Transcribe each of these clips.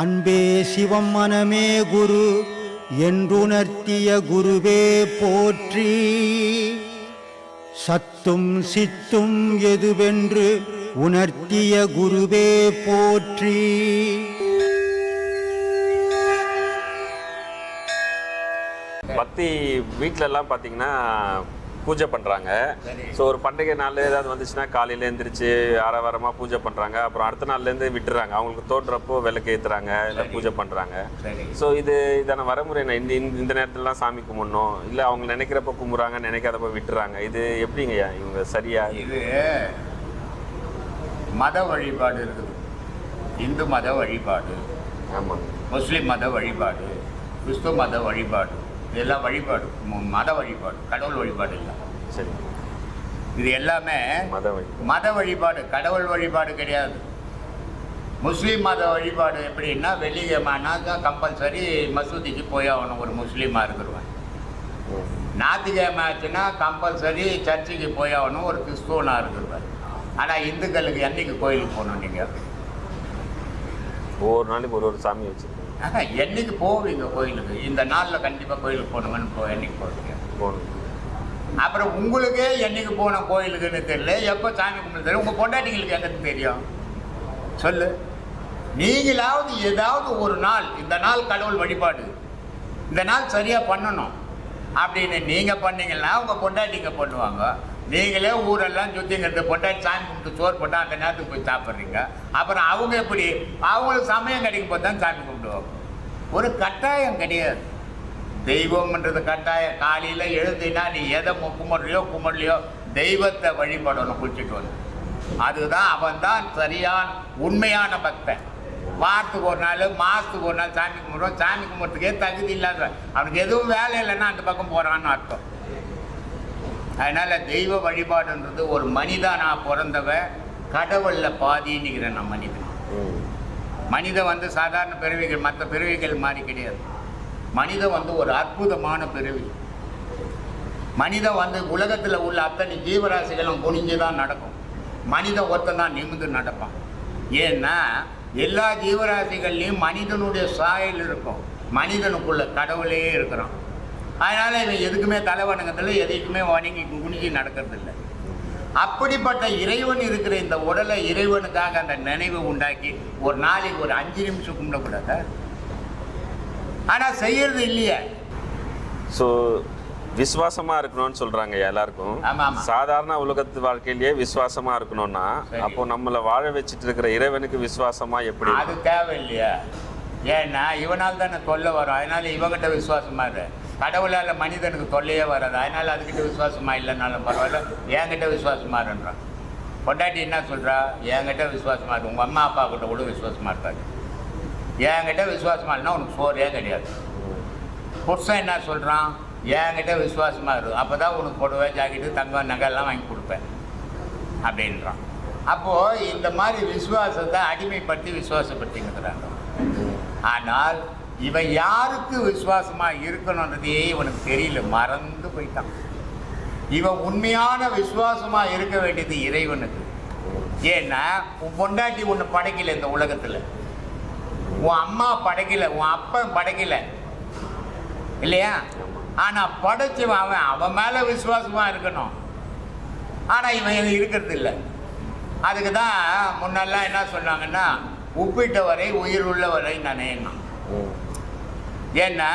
அன்பே சிவம் மனமே குரு என்றுணர்த்திய குருவே போற்றி. சத்தும் சித்தும் எதுவென்று உணர்த்திய குருவே போற்றி. பக்தி வீட்ல பார்த்தீங்கன்னா பூஜை பண்ணுறாங்க ஸோ ஒரு பண்டிகை நாள் ஏதாவது வந்துச்சுன்னா காலையில் எழுந்திரிச்சு ஆரவாரமாக பூஜை பண்ணுறாங்க அப்புறம் அடுத்த நாள்லேருந்து விட்டுறாங்க. அவங்களுக்கு தோன்றப்போ விளக்கு ஏற்றுறாங்க இல்லை பூஜை பண்ணுறாங்க ஸோ இது இதான வரமுறை என்ன? இந்த இந்த- நேரத்துலலாம் சாமி கும்பிடணும். இல்லை அவங்க நினைக்கிறப்ப கும்பிட்றாங்க நினைக்காதப்ப விட்டுறாங்க. இது எப்படிங்கய்யா இவங்க சரியா? இது மத வழிபாடு இருக்குது. இந்து மத வழிபாடு. ஆமாம் முஸ்லிம் மத வழிபாடு. கிறிஸ்துவ மத வழிபாடு. இதெல்லாம் வழிபாடு மத வழிபாடு கடவுள் வழிபாடு இல்லை. சரி. இது எல்லாமே மத மத வழிபாடு கடவுள் வழிபாடு கிடையாது. முஸ்லீம் மத வழிபாடு எப்படின்னா வெள்ளிக்கிழமைனா தான் கம்பல்சரி மசூதிக்கு போய் ஆகணும். ஒரு முஸ்லீமாக இருக்கிறவன். ஞாயிற்றுக்கிழமை ஆச்சுன்னா கம்பல்சரி சர்ச்சுக்கு போய் ஆகணும். ஒரு கிறிஸ்துவனாக இருக்கிறவன். ஆனால் இந்துக்களுக்கு என்னைக்கு கோயிலுக்கு போகணும் நீங்கள் ஒவ்வொரு நாளைக்கு ஒரு ஒரு சாமி வச்சுருக்கோம். என்னைக்கு போவீங்க கோயிலுக்கு? இந்த நாளில் கண்டிப்பாக கோயிலுக்கு போகணுங்கன்னு போ என்னைக்கு போவீங்க? போகணும். அப்புறம் உங்களுக்கே என்னைக்கு போன கோயிலுக்குன்னு தெரியல. எப்போ சாமி கும்பிட்டு தெரியல. உங்கள் பொண்டாட்டிங்களுக்கு எங்கே தெரியும். சொல்லு. நீங்களாவது ஏதாவது ஒரு நாள் இந்த நாள் கடவுள் வழிபாடு இந்த நாள் சரியாக பண்ணணும் அப்படின்னு நீங்கள் பண்ணீங்கன்னா உங்கள் பொண்டாட்டிங்க பண்ணுவாங்க. நீங்களே ஊரெல்லாம் சுற்றிங்கிறது போட்டால் சாமி கும்பிட்டு சோறு போட்டால் அந்த நேரத்துக்கு போய் சாப்பிட்றீங்க. அப்புறம் அவங்க எப்படி? அவங்களுக்கு சமயம் கிடைக்கும் போது தான் சாமி கும்பிடுவாங்க ஒரு கட்டாயம் கிடையாது. தெய்வம்ன்றது கட்டாயம். காலையில் எழுதினா நீ எதை மு- கும்பிட்றியோ தெய்வத்தை வழிபடணும் குளிச்சுட்டு வந்து. அதுதான் அவன் தான் சரியான உண்மையான பக்தன். வாரத்துக்கு ஒரு நாள் மாதத்துக்கு ஒரு நாள் சாமி கும்பிடுவோம். சாமி கும்பிட்றதுக்கே தகுதி இல்லாத அவனுக்கு எதுவும் வேலை இல்லைன்னா அந்த பக்கம் போகிறான்னு அர்த்தம். அதனால் தெய்வ வழிபாடுன்றது ஒரு மனிதனா பிறந்தவன் கடவுளில் பாதின்னுக்கிறேன் நான் மனிதன். மனிதன் வந்து சாதாரண பிறவிகள் மற்ற பிறவிகள் மாதிரி கிடையாது. மனிதன் வந்து ஒரு அற்புதமான பிறவி. மனிதன் வந்து உலகத்தில் உள்ள அத்தனை ஜீவராசிகளும் குனிஞ்சு தான் நடக்கும். மனிதன் ஒருத்தன் தான் நிமிந்து நடப்பான். ஏன்னா எல்லா ஜீவராசிகள்லையும் மனிதனுடைய சாயல் இருக்கும். மனிதனுக்குள்ள கடவுளே இருக்கிறான். அதனால் இவன் எதுக்குமே தலை வணங்கதில்லை எதைக்குமே வணங்கி குனிஞ்சு நடக்கிறதில்லை. அப்படிப்பட்ட இறைவன் இருக்கிற இந்த உடலை இறைவனுக்காக அந்த நினைவு உண்டாக்கி ஒரு நாளைக்கு ஒரு அஞ்சு நிமிஷம் கும்பிடக்கூடாதா ஆனால் செய்யறது இல்லையே. ஸோ விசுவாசமா இருக்கணும்னு சொல்றாங்க எல்லாருக்கும். சாதாரண உலகத்து வாழ்க்கையிலேயே விசுவாசமா இருக்கணும்னா. அப்போ நம்மளை வாழ வச்சுட்டு இருக்கிற இறைவனுக்கு விசுவாசமா எப்படி அது தேவையில்லையா. ஏன்னா இவனால் தானே தொல்லை வரும். அதனால இவங்கிட்ட விசுவாசமா இரு. கடவுளால் மனிதனுக்கு தொல்லையே வராது. அதனால் அதுக்கிட்ட விசுவாசமா இல்லைனாலும் பரவாயில்ல. என்கிட்ட விசுவாசமா இருன்றான் பொண்டாட்டி என்ன சொல்கிறா என்கிட்ட விசுவாசமாக இருக்கு உங்கள் அம்மா அப்பா கிட்ட கூட விசுவாசமாக இருக்காது. என்கிட்ட விசுவாசமா இல்லைன்னா உனக்கு சோறே கிடையாது. புருஷன் என்ன சொல்கிறான் என்கிட்ட விசுவாசமாக இருக்கும் அப்போ தான் உனக்கு புடவை ஜாக்கெட்டு தங்கம் நகைலாம் வாங்கி கொடுப்பேன். அப்படின்றான். அப்போது இந்த மாதிரி விசுவாசத்தை அடிமைப்படுத்தி விசுவாசப்படுத்திங்கிறாங்க ஆனால் இவன் யாருக்கு விசுவாசமாக இருக்கணுன்றதையே இவனுக்கு தெரியல. மறந்து போயிட்டான். இவன் உண்மையான விசுவாசமாக இருக்க வேண்டியது இறைவனுக்கு. ஏன்னா உன் பொண்டாட்டி ஒன்று படைக்கல இந்த உலகத்தில். உன் அம்மா படைக்கல உன் அப்பன் படைக்கல. இல்லையா? ஆனால் படைச்சவன் அவன். அவன் மேலே விசுவாசமாக இருக்கணும். ஆனால் இவன் இது இருக்கிறது இல்லை. அதுக்கு தான் முன்னெல்லாம் என்ன சொன்னாங்கன்னா உப்பிட்ட வரை உயிர் உள்ள வரை நினையணும் ஏன்னா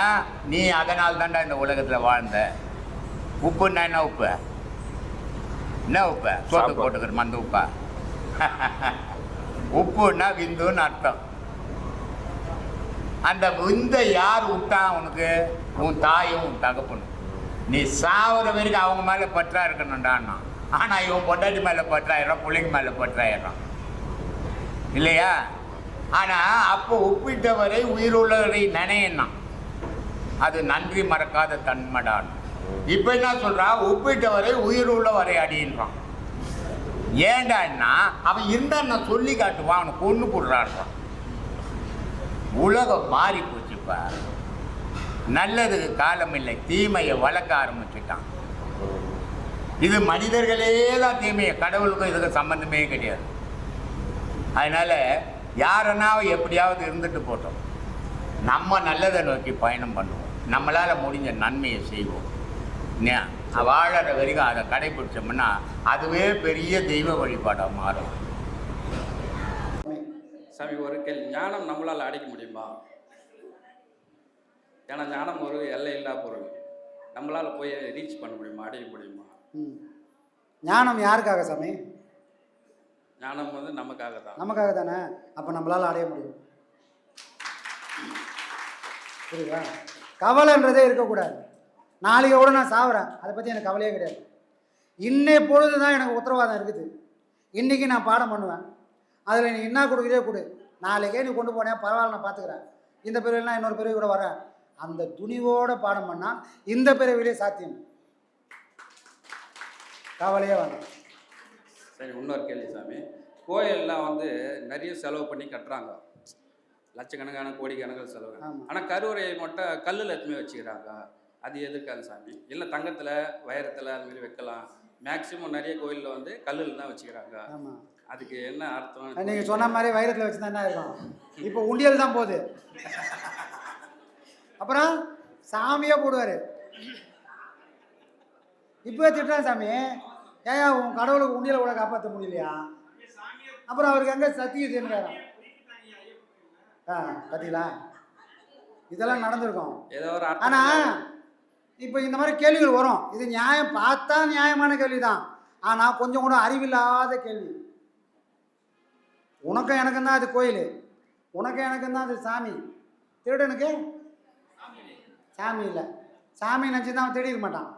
நீ அதனால் தான்டா இந்த உலகத்தில் வாழ்ந்த. உப்புன்னா என்ன உப்பு? என்ன உப்பு? சோத்து சாப்பாடு. போட்டுக்கிற மந்த உப்பா? உப்புன்னா விந்துன்னு அர்த்தம். அந்த விந்தை யார் விட்டான் உனக்கு? உன் தாயும் உன் தகப்பனும். நீ சாவர வரைக்கும் அவங்க மேலே பற்றா இருக்கணும்டான்னா ஆனால் இவன் பொண்டாட்டி மேலே பற்றாயிரம் பிள்ளைங்க மேலே பற்றாயிரம் இல்லையா? ஆனால் அப்போ ஒப்பிட்டவரை உயிருள்ளவரை நினையணும் அது நன்றி மறக்காத தன்மடான். இப்போ என்ன சொல்றா? ஒப்பிட்டவரை உயிர் உள்ளவரை அடின்றான் ஏண்டான்னா அவன் இருந்தா நான் சொல்லி காட்டுவான்? அவனை கொண்டு போடுறான்றான். உலகம் மாறி போச்சுப்பா நல்லதுக்கு காலம் இல்லை. தீமையை வளர்க்க ஆரம்பிச்சுட்டான். இது மனிதர்களே தான் தீமையை. கடவுளுக்கும் இதுக்கு சம்பந்தமே கிடையாது. அதனால யாருன்னா எப்படியாவது இருந்துட்டு போட்டோம். நம்ம நல்லதை நோக்கி பயணம் பண்ணுவோம். நம்மளால் முடிஞ்ச நன்மையை செய்வோம். வாழற வரைக்கும் அதை கடைபிடிச்சோம்னா அதுவே பெரிய தெய்வ வழிபாடாக மாறும். சாமி ஒரு கேள்வி. ஞானம் நம்மளால் அடைக்க முடியுமா? ஏன்னா ஞானம் ஒரு எல்லை இல்லா பொருள். நம்மளால் போய் ரீச் பண்ண முடியுமா? அடைய முடியுமா? ம். ஞானம் யாருக்காக சாமி? ஞானம் வந்து நமக்காக தான். நமக்காக தானே? அப்போ நம்மளால் அடைய முடியும். புரியுதா? கவலைன்றதே இருக்கக்கூடாது. நாளைக்கு கூட நான் சாவுறேன். அதை பற்றி எனக்கு கவலையே கிடையாது. இன்னை பொழுது தான் எனக்கு உத்தரவாதம் இருக்குது. இன்றைக்கி நான் பாடம் பண்ணுவேன். அதில் நீ என்ன கொடுக்குறே கொடு. நாளைக்கே நீ கொண்டு போனேன். பரவாயில்ல நான் பார்த்துக்கிறேன் இந்த பிறவிலாம் இன்னொரு பிறவி கூட வரேன் அந்த துணிவோடு பாடம் பண்ணால் இந்த பிறவிலே சாத்தியம். கவலையே வேணாம். சரி இன்னொரு கேள்வி சாமி. கோயிலெலாம் வந்து நிறைய செலவு பண்ணி கட்டுறாங்க. லட்சக்கணக்கான கோடிக்கணக்கில் செலவு. ஆனால் கருவறையை மட்டும் கல்லில் எத்துமே வச்சுக்கிறாங்க அது எதுக்காக சாமி? இல்லை தங்கத்தில் வைரத்தில் அது மாதிரி வைக்கலாம். மேக்சிமம் நிறைய கோயிலில் வந்து கல்லில் தான் வச்சுக்கிறாங்க. அதுக்கு என்ன அர்த்தம்? நீங்கள் சொன்ன மாதிரி வைரத்தில் வச்சு தான் என்ன இருக்கும் இப்போ உண்டியல் தான் போகுது. அப்புறம் சாமியே போடுவார். இப்போ திட்டுறான் சாமி. ஏயா உன் கடவுளுக்கு உண்டியலை கூட காப்பாற்ற முடியலையா? அப்புறம் அவருக்கு எங்கே சத்தியதுன்னு ஆ பார்த்தீங்களா இதெல்லாம் நடந்திருக்கும். ஏதோ ஒரு ஆனால் இப்போ இந்த மாதிரி கேள்விகள் வரும். இது நியாயம் பார்த்தா நியாயமான கேள்வி தான் ஆனால் கொஞ்சம் கூட அறிவில்லாத கேள்வி. உனக்கும் எனக்கும் தான் அது கோயில். உனக்கும் எனக்கும் தான் அது சாமி. திருடனுக்கு சாமி இல்லை. சாமி நினச்சி தான் அவன் திருடிக்க மாட்டான்.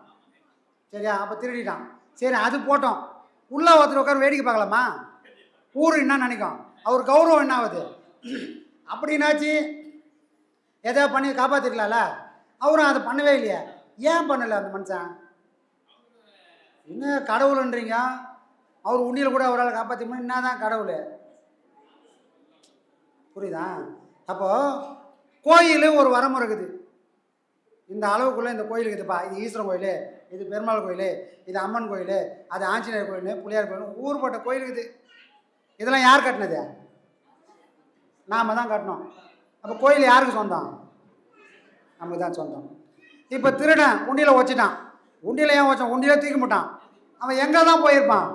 சரியா? அப்போ திருடிட்டான். சரி அது போட்டோம். உள்ளே ஒருத்தர் உட்கார வேடிக்கை பார்க்கலாமா? ஊர் என்ன நினைக்கும். அவர் கௌரவம் என்ன ஆகுது அப்படின்னாச்சு எதா பண்ணி காப்பாற்றிருக்கலாம்ல அவரும் அதை பண்ணவே இல்லையா. ஏன் பண்ணலை அந்த மனுஷன்? என்ன கடவுள்ன்றீங்க? அவர் உண்ணியில் கூட அவரால் காப்பாற்ற முடியும்? என்ன தான் கடவுள்? புரியுதா? அப்போது கோயில் ஒரு வரமுறை இருக்குது. இந்த அளவுக்குள்ளே இந்த கோயில் இருக்குதுப்பா இது ஈஸ்வரன் கோயில் இது பெருமாள் கோயில் இது அம்மன் கோயில் அது ஆஞ்சநேயர் கோயில் பிள்ளையார் கோயில் ஊர்பட்ட கோயில் இருக்குது. இதெல்லாம் யார் கட்டினது? நாம் தான் கட்டணும். அப்போ கோயில் யாருக்கு சொந்தம்? நமக்கு தான் சொந்தம். இப்போ திருடன் உண்டியில் வச்சுட்டான் உண்டியில் ஏன் வச்சான் உண்டியில் தூக்கி மாட்டான் அவன் எங்கே தான் போயிருப்பான்?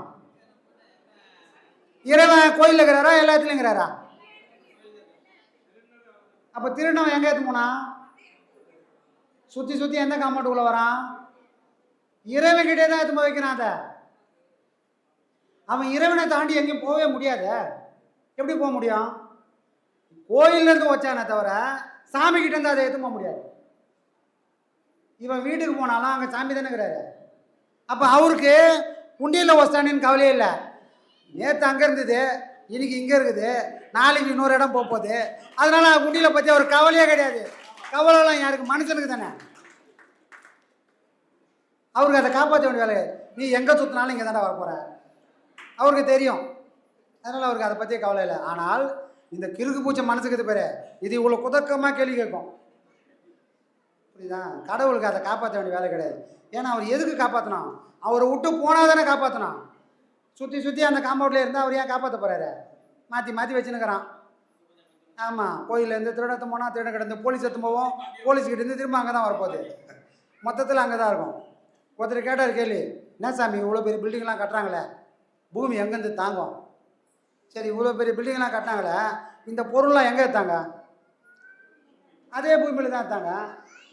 இறைவன் கோயிலில் இருக்கிறாரா எல்லாத்துலையும் இருக்கிறாரா? அப்போ திருடவன் எங்கே எடுத்து போனான்? சுற்றி சுற்றி எந்த காம்பவுண்டுக்குள்ளே வரான்? இறைவன் கிட்டே தான் எடுத்து போய் வைக்கிறான் அதை. அவன் இறைவனை தாண்டி எங்கேயும் போகவே முடியாது. எப்படி போக முடியும்? கோயில்ல இருந்து வச்சானே தவிர சாமி இருந்து அதை எதுவும் போக முடியாது. இவன் வீட்டுக்கு போனாலும் அங்கே சாமி தானே அப்போ அவருக்கு உண்டியில் வச்சானின்னு கவலையே இல்லை. நேற்று அங்கே இருந்தது இன்னைக்கு இங்கே இருக்குது நாளைக்கு இன்னொரு இடம் போக போகுது. அதனால் உண்டியில் பற்றி அவர் கவலையே கிடையாது. கவலைலாம் யாருக்கு? மனுஷனுக்கு தானே. அவருக்கு அதை காப்பாற்ற வேண்டிய வேலை நீ எங்கே சுற்றினாலும் இங்கே தானே வர போகிற அவருக்கு தெரியும். அதனால் அவருக்கு அதை பற்றிய கவலை இல்லை. ஆனால் இந்த கிறுக்கு பூச்சை மனசுக்கு இது பேர். இது இவ்வளோ குதக்கமாக கேள்வி கேட்கும். புரியுதா? கடவுளுக்கு அதை காப்பாற்ற வேண்டிய வேலை கிடையாது. ஏன்னா அவர் எதுக்கு காப்பாற்றினான் அவரை விட்டு போனால் தானே காப்பாற்றணும் சுற்றி சுற்றி அந்த காம்பவுண்டில் இருந்தால் அவர் ஏன் காப்பாற்ற போகிறாரு மாற்றி மாற்றி வச்சுன்னுக்கிறான். ஆமாம் கோயிலேருந்து திருடத்து போனால் திருட கிடந்து போலீஸ் எடுத்து போவோம். போலீஸ்கிட்ட இருந்து திரும்ப அங்கே தான் வரப்போகுது. மொத்தத்தில் அங்கே தான் இருக்கும். ஒருத்தர் கேட்டார் கேள்வி என்ன சாமி இவ்வளோ பெரிய பில்டிங்லாம் கட்டுறாங்களே? பூமி எங்கேருந்து தாங்கும்? சரி இவ்வளோ பெரிய பில்டிங்லாம் கட்டினாங்களே இந்த பொருள்லாம் எங்கே எடுத்தாங்க? அதே பூமியில் தான் எடுத்தாங்க.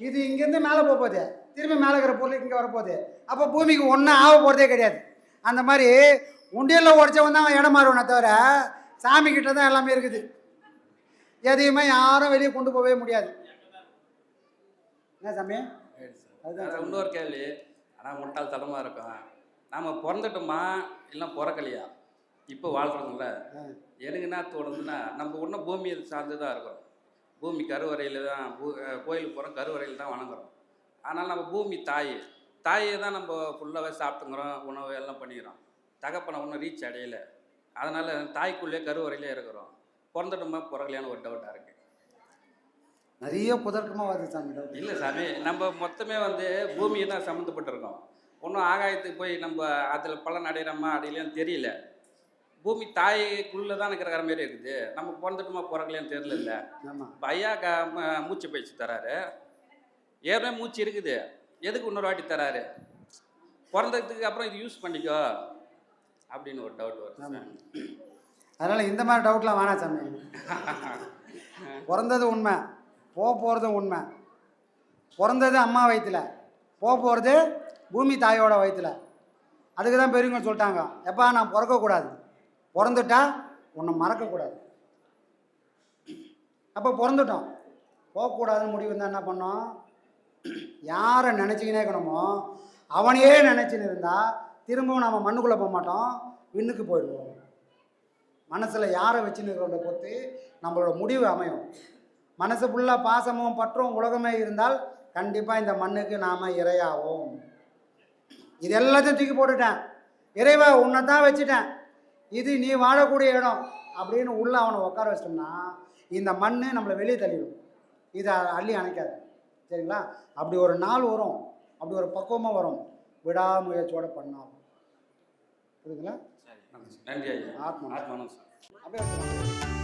இது இங்கேருந்து மேலே போக போகுது. திரும்பி மேலே இருக்கிற பொருள் இங்கே வரப்போகுது அப்போ பூமிக்கு ஒன்றும் ஆக போகிறதே கிடையாது. அந்த மாதிரி உண்டியலில் உடச்சவன் தான் இடம் மாறுவனே தவிர சாமி கிட்ட தான் எல்லாமே இருக்குது. எதையுமே யாரும் வெளியே கொண்டு போகவே முடியாது. என்ன சாமி? அதுதான் இன்னொரு கேள்வி. ஆனால் முட்டாள்தனமாக இருக்கும் நாம் பிறந்துட்டோமா இல்லை பிறக்கலையா? இப்போ வாழ்கிறோம்ல. எனக்கு என்ன தோணுதுன்னா நம்ம இன்னும் பூமியை சார்ந்து தான் இருக்கிறோம் பூமி கருவறையில் தான் பூ கோயிலுக்கு போகிறோம் கருவறையில் தான் வணங்குறோம். ஆனால் நம்ம பூமி தாய் தாயை தான் நம்ம ஃபுல்லாகவே சாப்பிட்டுங்கிறோம் உணவு எல்லாம் பண்ணிக்கிறோம். தகப்பனை ஒன்றும் ரீச் அடையலை. அதனால் தாய்க்குள்ளேயே கருவறையிலே இருக்கிறோம். பிறந்துட்டோமா பிறக்கலையான்னு ஒரு டவுட்டாக இருக்குது நிறைய குதர்க்கமாக வருது சாமி. இல்லை சாமி நம்ம மொத்தமே வந்து பூமியை தான் சம்மந்தப்பட்டிருக்கோம். ஒன்றும் ஆகாயத்துக்கு போய் நம்ம அதில் பலன் அடைகிறோமா அடையலையான்னு தெரியல. பூமி தாய்க்குள்ளே தான் இருக்கிற மாதிரி இருக்குது. நம்ம பிறந்துட்டுமா பிறக்கலையான்னு தெரியல ஆமாம் இப்போ ஐயா க மூச்சு பயிற்சி தராரு. ஏற்கனவே மூச்சு இருக்குது. எதுக்கு இன்னொரு வாட்டி தராரு? பிறந்ததுக்கு அப்புறம் இது யூஸ் பண்ணிக்கோ. அப்படின்னு ஒரு டவுட் வருது அதனால் இந்த மாதிரி டவுட்லாம் வேணாம் சாமி. பிறந்தது உண்மை. போக போகிறதும் உண்மை. பிறந்தது அம்மா வயிற்றுல போக போகிறது பூமி தாயோட வயிற்றுல அதுக்கு தான் பெரியவங்க சொல்லிட்டாங்க. எப்பா நான் பிறக்கக்கூடாது. பிறந்துட்டா உன்னை மறக்கக்கூடாது அப்போ பிறந்துட்டோம். போகக்கூடாதுன்னு முடிவு இருந்தால் என்ன பண்ணோம்? யாரை நினச்சிக்கினே இருக்கணுமோ அவனையே நினச்சின்னு இருந்தால் திரும்பவும் நம்ம மண்ணுக்குள்ளே போக மாட்டோம் விண்ணுக்கு போயிடுவோம். மனசில் யாரை வச்சுன்னு இருக்கிறத பொறுத்து நம்மளோட முடிவு அமையும். மனசு ஃபுல்லாக பாசமும் பற்றும் உலகமே இருந்தால் கண்டிப்பாக இந்த மண்ணுக்கு நாம் இரையாவோம். இது எல்லாத்தையும் தூக்கி போட்டுட்டேன். இறைவா உன்னை தான் வச்சுட்டேன். இது நீ வாழக்கூடிய இடம் அப்படின்னு உள்ளே அவனை உட்கார வச்சிட்டோம்னா இந்த மண் நம்மளை வெளியே தள்ளிடும். இதை அள்ளி அணைக்காது. சரிங்களா? அப்படி ஒரு நாள் வரும். அப்படி ஒரு பக்குவமாக வரும். விடாமுயற்சியோட பண்ணாலும் புரியுதுங்களா? நன்றி ஆத்மா. சார் அப்படியே.